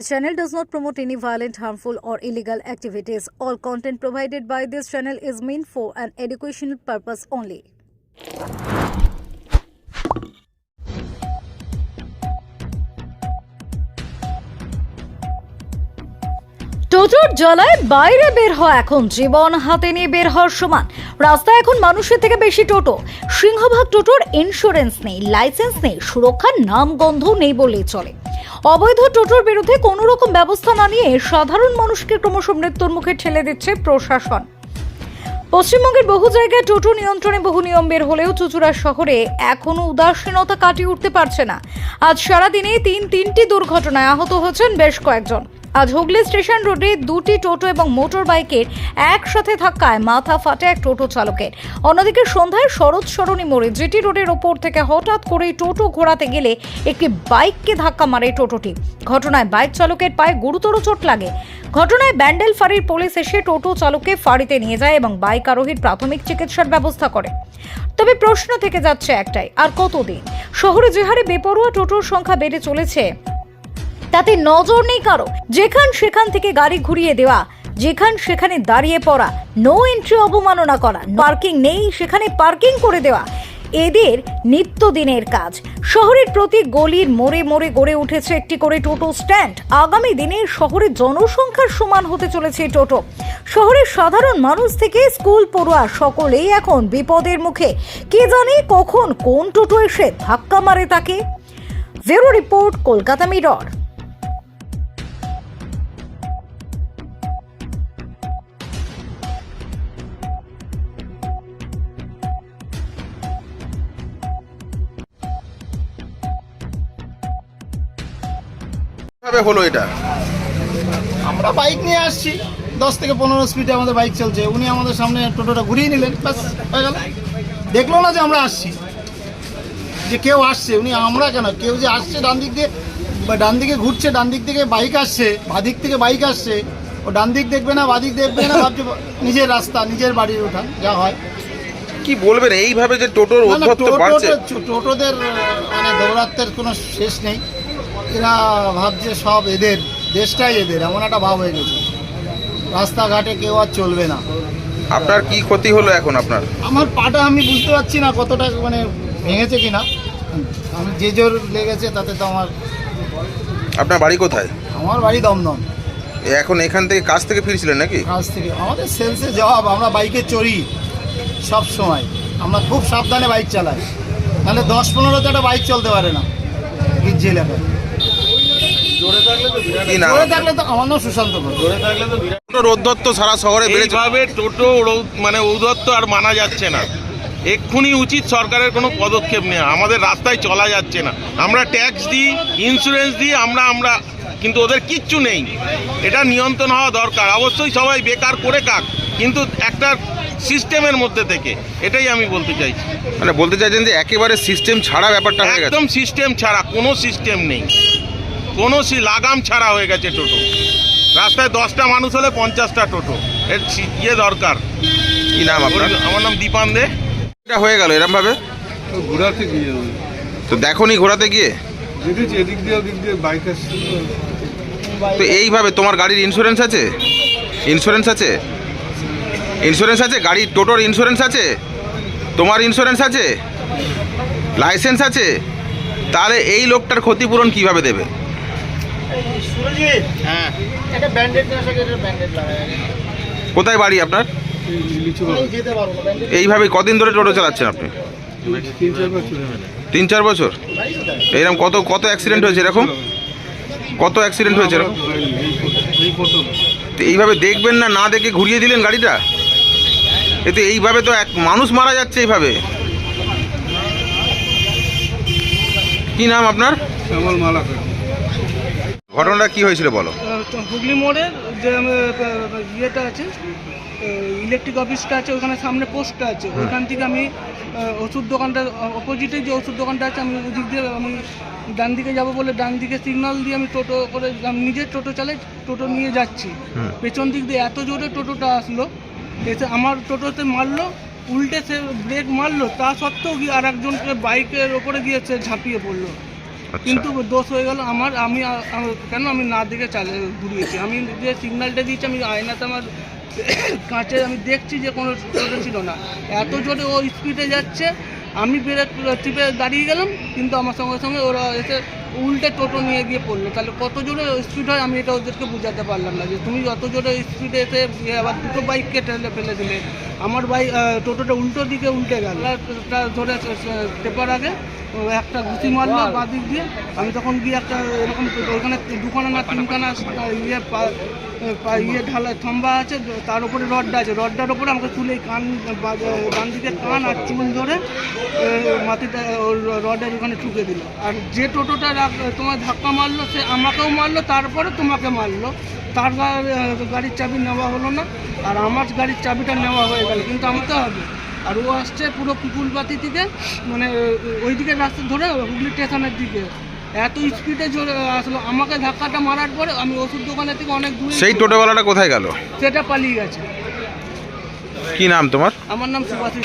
The channel does not promote any violent, harmful, or illegal activities. All content provided by this channel is meant for an educational purpose only. টোটোর জ্বালায় বাইরে বের হওয়া এখন জীবন হাতে নিয়ে বের হওয়ার সমান রাস্তায় এখন মানুষের থেকে বেশি টোটো সিংহভাগ টোটোর ইন্স্যুরেন্স নেই লাইসেন্স নেই সুরক্ষার নাম গন্ধ নেই বলেই চলে অবৈধ টোটোর বিরুদ্ধে কোনো রকম ব্যবস্থা না নিয়ে সাধারণ মানুষকে ক্রমশ মৃত্যুর মুখে ঠেলে দিচ্ছে প্রশাসন। পশ্চিমবঙ্গের বহু জায়গায় টোটো নিয়ন্ত্রণে বহু নিয়ম বের হলেও চুচুড়া শহরে এখনও উদাসীনতা কাটিয়ে উঠতে পারছে না। আজ সারাদিনে তিন তিনটি দুর্ঘটনায় আহত হয়েছেন বেশ কয়েকজন। আজ হুগলি স্টেশন রোডে দুটি টোটো এবং মোটর বাইকের একসাথে ধাক্কায় মাথা ফাটে এক টোটো চালকের। অন্যদিকে সন্ধ্যায় শরৎ সরণী মোড়ে জিটি রোডের ওপর থেকে হঠাৎ করেই টোটো ঘোরাতে গেলে একটি বাইককে ধাক্কা মারে টোটোটি। ঘটনায় বাইক চালকের পায়ে গুরুতর চোট লাগে। ঘটনায় ব্যান্ডেল ফাঁড়ির পুলিশ এসে টোটো চালককে ফাঁড়িতে নিয়ে যায় এবং বাইক আরোহীর প্রাথমিক চিকিৎসার ব্যবস্থা করে। তবে প্রশ্ন থেকে যাচ্ছে একটাই, আর কতদিন? শহরে যে হারে বেপরোয়া টোটোর সংখ্যা বেড়ে চলেছে তাতে নজর নেই কারও। যেখান সেখান থেকে গাড়ি ঘুরিয়ে দেওয়া, যেখান সেখানে দাঁড়িয়ে পড়া নো এন্ট্রি অবমাননা করা পার্কিং নেই, সেখানে পার্কিং করে দেওয়া, এদের নিত্যদিনের কাজ। শহরের প্রতি গলির মোড়ে মোড়ে গড়ে উঠেছে একটি করে টোটো স্ট্যান্ড। আগামী দিনে শহরের জনসংখ্যার সমান হতে চলেছে টোটো। শহরের সাধারণ মানুষ থেকে স্কুল পড়ুয়া সকলেই এখন বিপদের মুখে। কে জানে কখন কোন টোটো এসে ধাক্কা মারে তাকে? Zero report, Kolkata Mirror. কীভাবে হলো এটা? আমরা বাইক নিয়ে আসছি। দশ থেকে পনেরো স্পিডে আমাদের বাইক চলছে। উনি আমাদের সামনে টোটোটা ঘুরিয়ে নিলেন ব্যাস হয়ে গেল। দেখল না যে আমরা আসছি। যে কেউ আসছে উনি আমরা কেন? কেউ যে আসছে ডান দিক দিয়ে বা ডান দিকে ঘুরছে ডান দিক থেকে বাইক আসছে বাদিক থেকে বাইক আসছে ও ডান দিক দেখবে না বাদিক দেখবে না ভাবছে নিজের রাস্তা নিজের বাড়ির ওঠা যা হয়। কি বলবেন এইভাবে যে টোটোর টোটোদের মানে দৌরাত্মের কোনো শেষ নেই। এরা ভাবছে সব এদের দেশটাই এদের এমন একটা ভাব হয়ে গেছে। রাস্তাঘাটে কেউ আর চলবে না। আপনার কি ক্ষতি হলো এখন আপনার? আমার পাটা আমি বুঝতে পারছি না কতটা মানে ভেঙেছে কিনা। আমি যে জোর লেগেছে তাতে তো আমার আপনার বাড়ি কোথায়? আমার বাড়ি দমদম। এখন এখান থেকে কাজ থেকে ফিরছিলেন নাকি? কাজ থেকে। আমাদের সেলসে জবাব আমরা বাইকে চড়ি সব সময়। আমরা খুব সাবধানে বাইক চালাই। নাহলে দশ পনেরোতে একটা বাইক চলতে পারে না। গির্জি এলাকায় কি নাম? জোরে থাকলে তো আমার নাম সুশান্ত ঘোষ। টোটোর উদ্ধত্ত সারা শহরে এইভাবে টোটো মানে ঔদত্ত আর মানা যাচ্ছে না। এক্ষুনি উচিত সরকারের কোনো পদক্ষেপ নেওয়া। আমাদের রাস্তায় চলা যাচ্ছে না। আমরা ট্যাক্স দিই ইন্স্যুরেন্স দিই আমরা আমরা কিন্তু ওদের কিচ্ছু নেই। এটা নিয়ন্ত্রণ হওয়া দরকার। অবশ্যই সবাই বেকার করে কাক কিন্তু একটা সিস্টেমের মধ্যে থেকে। এটাই আমি বলতে চাইছি। মানে বলতে চাইছেন যে একেবারে সিস্টেম ছাড়া ব্যাপারটা একদম সিস্টেম ছাড়া কোনো সিস্টেম নেই। কোনো সি লাগাম ছাড়া হয়ে গেছে টোটো। রাস্তায় দশটা মানুষ হলে পঞ্চাশটা টোটো। এর ইয়ে দরকার। কি নাম আপনার? আমার নাম দীপান দে। এটা হয়ে গেল এরমভাবে? ঘোরাতে গিয়ে তো দেখোনি ঘোরাতে গিয়ে। দেখেছি এদিক দিয়ে ওদিক দিয়ে বাইক আসছে। তো এইভাবে তোমার গাড়ির ইন্স্যুরেন্স আছে? ইন্স্যুরেন্স আছে? ইন্স্যুরেন্স আছে? গাড়ির টোটোর ইন্স্যুরেন্স আছে? তোমার ইন্স্যুরেন্স আছে? লাইসেন্স আছে? তাহলে এই লোকটার ক্ষতিপূরণ কীভাবে দেবে? হ্যাঁ। একটা ব্যান্ডেড ব্যান্ডেড কোথায় বাড়ি আপনার? এইভাবে কদিন ধরে টোটো চালাচ্ছেন আপনি? তিন চার বছর। এরকম কত কত অ্যাক্সিডেন্ট হয়েছে এরকম? কত অ্যাক্সিডেন্ট হয়েছে এরকম? এইভাবে দেখবেন না না দেখে ঘুরিয়ে দিলেন গাড়িটা? এতে এইভাবে তো এক মানুষ মারা যাচ্ছে এইভাবে। কি নাম আপনার? শ্যামল মালাকার। ঘটনাটা কি হয়েছিল বলো? হুগলি মোড়ের যে ইয়েটা আছে ইলেকট্রিক অফিসটা আছে ওখানে সামনে পোস্টটা আছে। ওখান থেকে আমি ওষুধ দোকানটা অপোজিটে যে ওষুধ দোকানটা আছে আমি ওদিক দিয়ে আমি ডান দিকে যাব বলে ডান দিকে সিগন্যাল দিয়ে আমি টোটো করে আমি নিজের টোটো চালাই টোটো নিয়ে যাচ্ছি। পেছন দিক দিয়ে এত জোরে টোটোটা আসলো এসে আমার টোটোতে মারলো উল্টে সে ব্রেক মারলো তা সত্ত্বেও কি আর একজনকে বাইকের ওপরে গিয়ে সে ঝাঁপিয়ে পড়ল। কিন্তু দোষ হয়ে গেল আমার, আমি কেন আমি না দেখে চালে, ঘুরিয়েছি? আমি যে সিগন্যালটা দিয়েছি, আমি আয়নাতে আমার কাঁচে আমি দেখছি যে কোনো ছিল না। এত জোরে ও স্পিডে যাচ্ছে, আমি বেড়ে টিপে দাঁড়িয়ে গেলাম, কিন্তু আমার সঙ্গে সঙ্গে ওরা এসে উল্টে টোটো নিয়ে গিয়ে পড়ল। তাহলে কত জোরে স্পিড হয় আমি এটা ওদেরকে বোঝাতে পারলাম না যে তুমি যত জোরে স্পিডে এসে ইয়ে আবার দুটো বাইককে ঠেলে ফেলে দিলে। আমার বাইক টোটোটা উল্টো দিকে উল্টে গেল। ধরে টেপার আগে একটা ঘুষি মারলো বাঁ দিক দিয়ে। আমি তখন গিয়ে একটা এরকম ওইখানে দুখানা না তিনখানা ইয়ে ইয়ে ঢালা থাম্বা আছে তার উপরে রডটা আছে। রডটার উপরে আমাকে তুলে কান ডান দিকে কান আর চুল ধরে মাটিটা রডের ওখানে ঠুকে দিল। আর যে টোটোটা তোমার ধাক্কা মারলো সে আমাকেও মারলো তারপরে তোমাকে মারলো। তার গাড়ির চাবি নেওয়া হলো না আর আমার গাড়ির চাবিটা নেওয়া হয়ে গেল কিন্তু আমি তো হবে। আর ও আসছে পুরো পুকুলবাতি থেকে মানে ওই দিকে রাস্তা ধরে হুগলি স্টেশনের দিকে। এত স্পিডে চলে আসলো। আমাকে ধাক্কাটা মারার পরে আমি ওষুধ দোকানের থেকে অনেক দূরে সেই টোটোওয়ালাটা কোথায় গেল? সেটা পালিয়ে গেছে। কি নাম তোমার? আমার নাম সুভাষিস